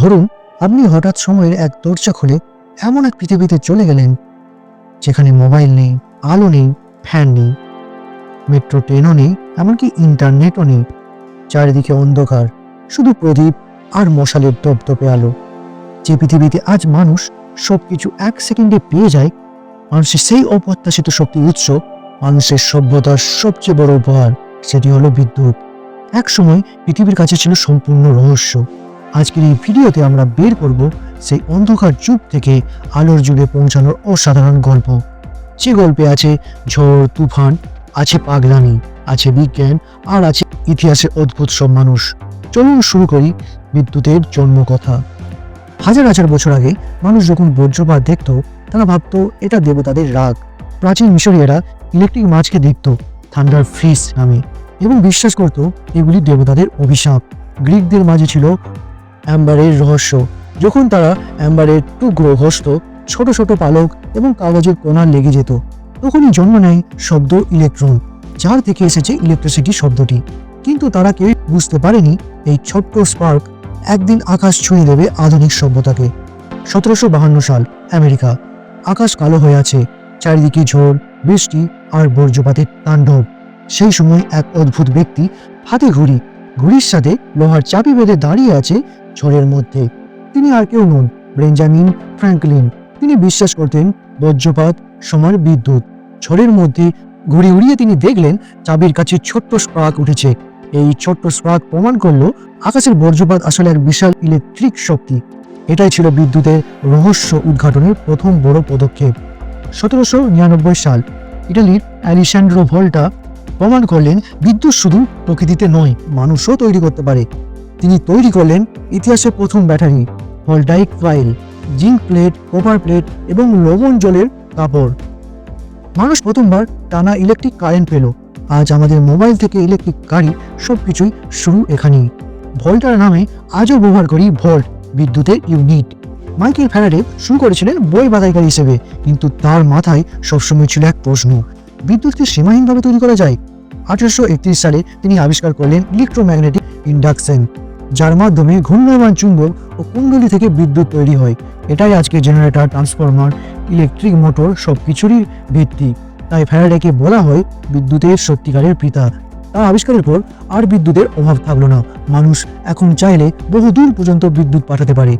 ধরুন, আপনি হঠাৎ সময়ের এক দরজা খুলে এমন এক পৃথিবীতে চলে গেলেন, যেখানে মোবাইল নেই, আলো নেই, ফ্যান নেই, মেট্রো ট্রেনও নেই, এমনকি ইন্টারনেটও নেই। চারিদিকে অন্ধকার, শুধু প্রদীপ আর মশালের দপদপে আলো। যে পৃথিবীতে আজ মানুষ সবকিছু এক সেকেন্ডে পেয়ে যায়, মানুষের সেই অপ্রত্যাশিত শক্তির উৎস, মানুষের সভ্যতার সবচেয়ে বড় উপহার, সেটি হলো বিদ্যুৎ। এক সময় পৃথিবীর কাছে ছিল সম্পূর্ণ রহস্য। আজকের এই ভিডিওতে আমরা বের করব সেই অন্ধকার যুগ থেকে আলোর যুগে পৌঁছানোর অসাধারণ গল্প। যে গল্পে আছে ঝড়, তুফান, আছে পাগলামি, আছে বিজ্ঞান, আর আছে ইতিহাসের অদ্ভুত সব মানুষ। চলুন শুরু করি বিদ্যুতের জন্ম কথা হাজার হাজার বছর আগে মানুষ যখন বজ্রপাত দেখত, তারা ভাবতো এটা দেবতাদের রাগ। প্রাচীন মিশরীয়রা ইলেকট্রিক মাছকে দেখত, থান্ডার ফ্রিজ নামে, এবং বিশ্বাস করত এগুলি দেবতাদের অভিশাপ। গ্রিকদের মাঝে ছিল অ্যাম্বারের রহস্য। যখন তারা অ্যাম্বারের টুকরো হস্ত, ছোট ছোট পালক এবং কাগজের কোনা লেগে যেত, তখনই জন্ম নেয় শব্দ ইলেকট্রন, যার থেকে এসেছে ইলেকট্রিসিটি শব্দটি। কিন্তু তারা কেউ বুঝতে পারেনি এই ছোট্ট স্পার্ক একদিন আকাশ ছুঁয়ে দেবে আধুনিক সভ্যতাকে। সতেরোশো বাহান্ন সাল, আমেরিকা। আকাশ কালো হয়ে আছে, চারিদিকে ঝড়, বৃষ্টি আর বর্জ্যপাতের তাণ্ডব। সেই সময় এক অদ্ভুত ব্যক্তি হাতে ঘুড়ি, ঘুড়ির সাথে লোহার চাবি বেঁধে দাঁড়িয়ে আছে ঝড়ের মধ্যে। তিনি আর কেউ নন, বেঞ্জামিন ফ্র্যাঙ্কলিন। তিনি বিশ্বাস করতেন বজ্রপাত সমান বিদ্যুৎ। ঝড়ের মধ্যে ঘুড়ি উড়িয়ে তিনি দেখলেন চাবির কাছে ছোট্ট স্পার্ক উঠেছে। এই ছোট্ট স্পার্ক প্রমাণ করল আকাশের বজ্রপাত আসলে এক বিশাল ইলেকট্রিক শক্তি। এটাই ছিল বিদ্যুতের রহস্য উদ্ঘাটনের প্রথম বড় পদক্ষেপ। সতেরোশো নিরানব্বই সাল, ইটালির অ্যালিসান্ড্রো ভল্টা প্রমাণ করলেন বিদ্যুৎ শুধু প্রকৃতিতে নয়, মানুষও তৈরি করতে পারে। তিনি তৈরি করলেন ইতিহাসের প্রথম battery voltaic pile zinc plate, copper plate এবং লবণ জলের কাপড়। মানুষ প্রথমবার টানা ইলেকট্রিক কারেন্ট পেল। আজ আমাদের মোবাইল থেকে ইলেকট্রিক গাড়ি সব কিছুই শুরু এখানেই। ভল্টার নামে আজও ব্যবহার করি ভল্ট, বিদ্যুতের ইউনিট। মাইকেল ফ্যারাডে শুরু করেছিলেন বই বাদাইকারী হিসেবে, কিন্তু তার মাথায় সবসময় ছিল এক প্রশ্ন, বিদ্যুৎকে সীমাহীনভাবে তৈরি করা যায়? আঠারোশো একত্রিশ সালে তিনি আবিষ্কার করলেন ইলেকট্রোম্যাগনেটিক ইন্ডাকশন। যার মাধ্যমে ঘূর্ণয়মান চুম্বক ও কুণ্ডলী থেকে বিদ্যুৎ তৈরি হয়। এটাই আজকে জেনারেটর ট্রান্সফরমার ইলেকট্রিক মোটর সব কিছুরই ভিত্তি। তাই ফ্যারাডেকে বলা হয় বিদ্যুতের সত্যিকারের পিতা। তার আবিষ্কারের পর আর বিদ্যুতের অভাব থাকল না। মানুষ এখন চাইলে বহু দূর পর্যন্ত বিদ্যুৎ পাঠাতে পারে।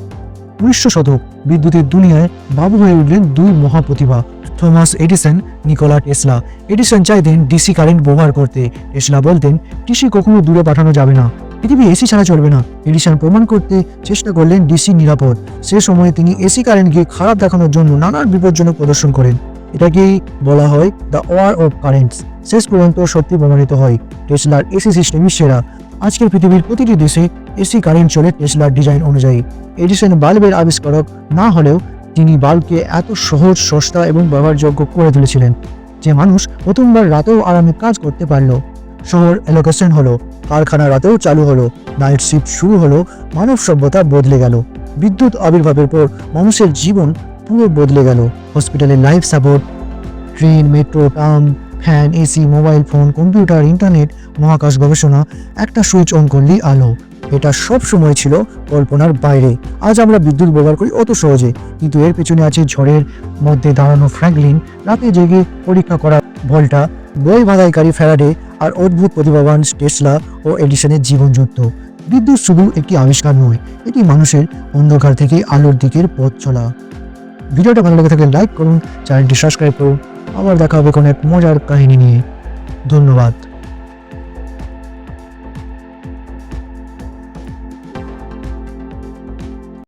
উনিশশো শতক বিদ্যুতের দুনিয়ায় বাবু হয়ে উঠলেন দুই মহাপ্রতিভা, Thomas Edison, Nikola Tesla. Edison চাইতেন ডিসি কারেন্ট ব্যবহার করতে। টেসলা বলতেন ডিসি কখনো দূরে পাঠানো যাবে না। পৃথিবী এসি ছাড়া চলবে না। এডিসন প্রমাণ করতে চেষ্টা করলেন ডিসি নিরাপদ। সে সময় তিনি এসি কারেন্টকে খারাপ দেখানোর জন্য নানান বিপজ্জনক প্রদর্শন করেন। এটাকেই বলা হয় দ্য ওয়ার অফ কারেন্টস শেষ পর্যন্ত সত্যি প্রমাণিত হয় টেসলার এসি সিস্টেমই সেরা। আজকের পৃথিবীর প্রতিটি দেশে এসি কারেন্ট চলে টেসলার ডিজাইন অনুযায়ী। এডিসন বাল্বের আবিষ্কারক না হলেও তিনি বাল্বকে এত সহজ, সস্তা এবং ব্যবহারযোগ্য করে তুলেছিলেন যে মানুষ প্রথমবার রাতেও আরামে কাজ করতে পারল। শহর এলোকেশন হলো। কারখানা রাতেও চালু হলো। নাইট শিফট শুরু হলো, মানব সভ্যতা বদলে গেল। বিদ্যুৎ আবির্ভাবের পর মানুষের জীবন পুরো বদলে গেল। হসপিটালে life support train metro tram fan AC mobile phone computer internet মহাকাশ গবেষণা, একটা সুইচ অন করলেই আলো। এটা সব সময় ছিল কল্পনার বাইরে। আজ আমরা বিদ্যুৎ ব্যবহার করি অত সহজে। কিন্তু এর পেছনে আছে ঝড়ের মধ্যে দাঁড়ানো ফ্র্যাঙ্কলিন রাতে জেগে পরীক্ষা করা ভল্টা বই বাধাইকারী ফ্যারাডে আর অদ্ভুত প্রতিভাবান টেসলা ও এডিসনের জীবনযুদ্ধ। বিদ্যুৎ শুধু একটি আবিষ্কার নয়, এটি মানুষের অন্ধকার থেকে আলোর দিকের পথ চলা। ভিডিওটা ভালো লেগে থাকলে লাইক করুন, চ্যানেলটি সাবস্ক্রাইব করুন। আবার দেখা হবে কোনো এক মজার কাহিনী নিয়ে। ধন্যবাদ।